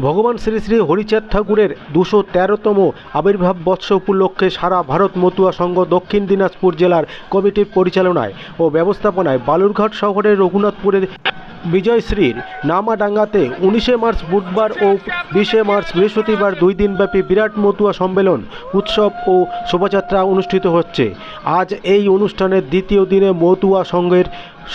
ভগবান শ্রী শ্রী হরিচাঁদ ঠাকুরের দুশো তেরোতম আবির্ভাব বৎস উপলক্ষে সারা ভারত মতুয়া সংঘ দক্ষিণ দিনাজপুর জেলার কমিটির পরিচালনায় ও ব্যবস্থাপনায় বালুরঘাট শহরের রঘুনাথপুরের বিজয়শ্রীর নামাডাঙ্গাতে উনিশে মার্চ বুধবার ও বিশে মার্চ বৃহস্পতিবার দুই দিনব্যাপী বিরাট মতুয়া সম্মেলন, উৎসব ও শোভাযাত্রা অনুষ্ঠিত হচ্ছে। আজ এই অনুষ্ঠানের দ্বিতীয় দিনে মতুয়া সংঘের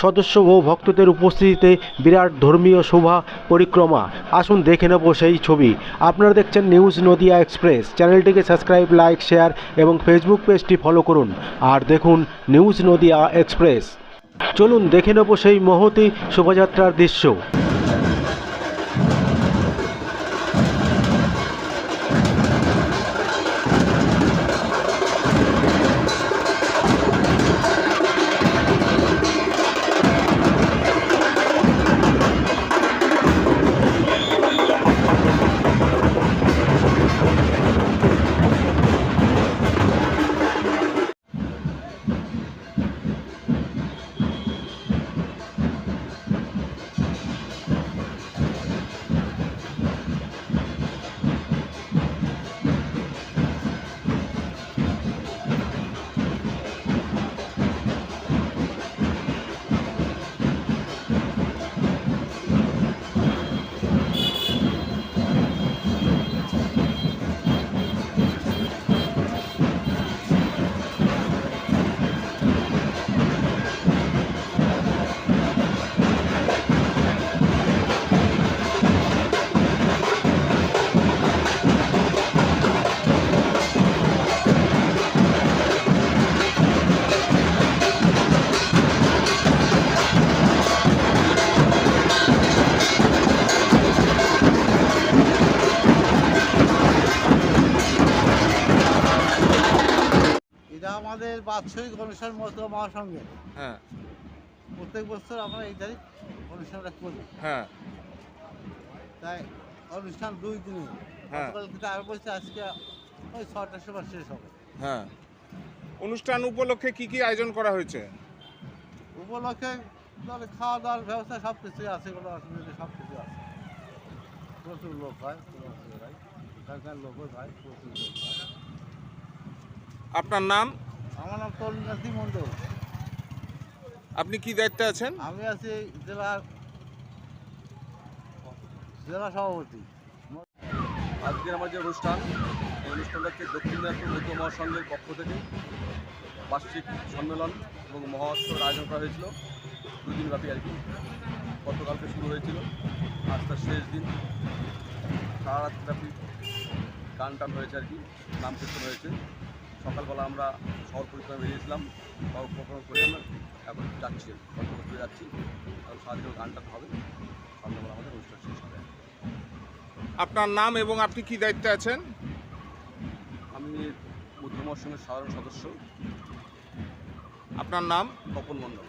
সদস্য ও ভক্তদের উপস্থিতিতে বিরাট ধর্মীয় শোভা, পরিক্রমা। আসুন দেখে নেব সেই ছবি। আপনারা দেখছেন নিউজ নদিয়া এক্সপ্রেস। চ্যানেলটিকে সাবস্ক্রাইব, লাইক, শেয়ার এবং ফেসবুক পেজটি ফলো করুন। আর দেখুন নিউজ নদিয়া এক্সপ্রেস। চলুন দেখে নেব সেই মহতি শোভাযাত্রার দৃশ্য। আমাদের বাৎসরিক অনুষ্ঠান মতো মহাসংঘে। হ্যাঁ। প্রত্যেক বছর আমরা এই তারিখ অনুষ্ঠানটা করি। হ্যাঁ। তাই অনুষ্ঠান দুই দিনে। হ্যাঁ। গতকাল থেকে আজকে ওই ছটার সময় শেষ হবে। হ্যাঁ। অনুষ্ঠান উপলক্ষে কি কি আয়োজন করা হয়েছে? উপলক্ষে ধরে খাওয়া দাওয়ার ব্যবস্থা সব কিছুই আছে কোনো অসুবিধা সব কিছু আছে। প্রচুর লোক হয় কোনো অসুবিধা নাই। এখানকার লোকও হয় প্রচুর লোক হয়। আপনার নাম? মণ্ডল আপনি কি দায়িত্বে আছেন? আমি আছি জেলার জেলা সভাপতি। আজকের আমার যে অনুষ্ঠান এই অনুষ্ঠানটাকে দক্ষিণ দিনাজপুর মধ্য মহাসংঘের পক্ষ থেকে বার্ষিক সম্মেলন এবং মহোৎসবের আয়োজন করা হয়েছিল। দুই দিন ব্যাপী আর কি। গতকালকে শুরু হয়েছিল। আজ তার শেষ দিন। সারা রাত ব্যাপী গান টান হয়েছে আর কি। নাম কীর্তন হয়েছে। সকালবেলা আমরা শহর পরিক্রমা বেরিয়েছিলাম পরিক্রমা করে আমরা এখন যাচ্ছি করতে যাচ্ছি। এখন সারাদিন গানটা হবে। সন্ধ্যাবেলা আমাদের অনুষ্ঠান শেষ হবে। আপনার নাম এবং আপনি কি দায়িত্বে আছেন? আমি মধ্যমর সঙ্গে সাধারণ সদস্য। আপনার নাম? তপন মণ্ডল।